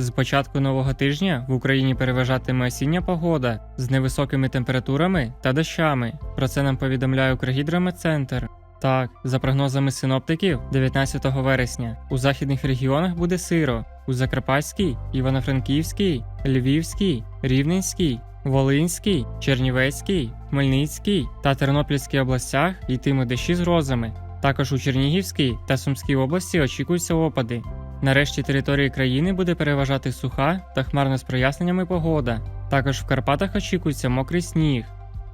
З початку нового тижня в Україні переважатиме осіння погода з невисокими температурами та дощами. Про це нам повідомляє Укргідрометцентр. Так, за прогнозами синоптиків, 19 вересня у західних регіонах буде сиро, у Закарпатській, Івано-Франківській, Львівській, Рівненській, Волинській, Чернівецькій, Хмельницькій та Тернопільській областях йтиме дощі з грозами. Також у Чернігівській та Сумській області очікуються опади. Нарешті території країни буде переважати суха та хмарна з проясненнями погода. Також в Карпатах очікується мокрий сніг.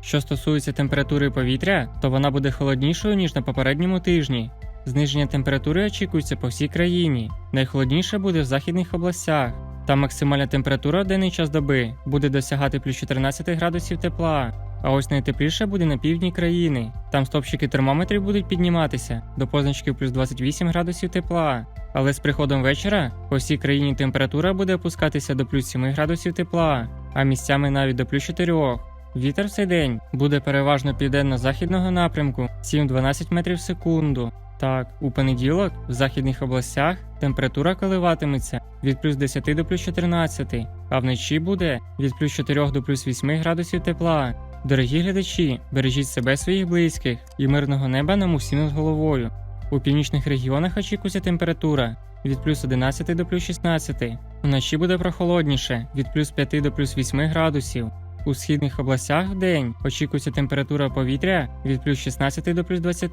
Що стосується температури повітря, то вона буде холоднішою ніж на попередньому тижні. Зниження температури очікується по всій країні. Найхолодніше буде в західних областях. Та максимальна температура в денний час доби буде досягати плюс 14 градусів тепла. А ось найтепліше буде на півдні країни. Там стопчики термометрів будуть підніматися до позначки плюс 28 градусів тепла. Але з приходом вечора по всій країні температура буде опускатися до плюс 7 градусів тепла, а місцями навіть до плюс 4. Вітер в цей день буде переважно південно-західного напрямку 7-12 метрів в секунду. Так, у понеділок в західних областях температура коливатиметься від плюс 10 до плюс 14, а вночі буде від плюс 4 до плюс 8 градусів тепла. Дорогі глядачі, бережіть себе своїх близьких і мирного неба нам усі над головою. У північних регіонах очікується температура від плюс 11 до плюс 16. Вночі буде прохолодніше від плюс 5 до плюс 8 градусів. У східних областях в день очікується температура повітря від плюс 16 до плюс 20,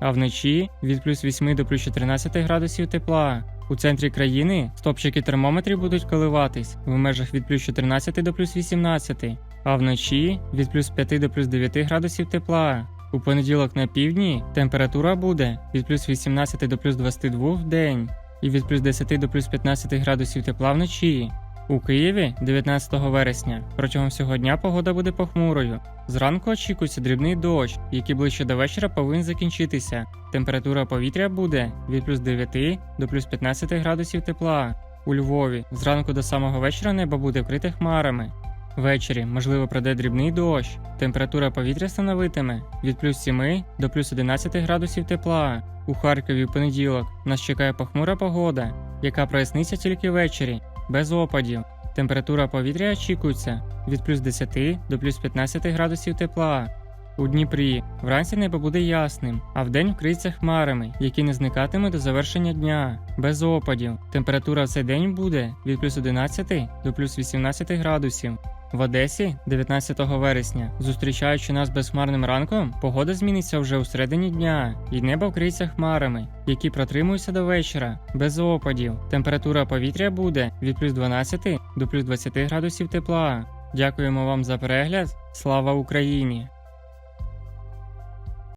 а вночі від плюс 8 до плюс 14 градусів тепла. У центрі країни стопчики термометрів будуть коливатись в межах від плюс 14 до плюс 18, а вночі від плюс 5 до плюс 9 градусів тепла. У понеділок на півдні температура буде від плюс 18 до плюс 22 в день і від плюс 10 до плюс 15 градусів тепла вночі. У Києві 19 вересня протягом всього дня погода буде похмурою. Зранку очікується дрібний дощ, який ближче до вечора повинен закінчитися. Температура повітря буде від плюс 9 до плюс 15 градусів тепла. У Львові зранку до самого вечора небо буде вкрите хмарами. Ввечері, можливо, пройде дрібний дощ. Температура повітря становитиме від плюс 7 до плюс 11 градусів тепла. У Харкові в понеділок нас чекає похмура погода, яка проясниться тільки ввечері, без опадів. Температура повітря очікується від плюс 10 до плюс 15 градусів тепла. У Дніпрі вранці небо буде ясним, а вдень вкриється хмарами, які не зникатимуть до завершення дня, без опадів. Температура в цей день буде від плюс 11 до плюс 18 градусів. В Одесі 19 вересня, зустрічаючи нас безхмарним ранком, погода зміниться вже у середині дня, і небо вкриється хмарами, які протримуються до вечора, без опадів. Температура повітря буде від плюс 12 до плюс 20 градусів тепла. Дякуємо вам за перегляд. Слава Україні!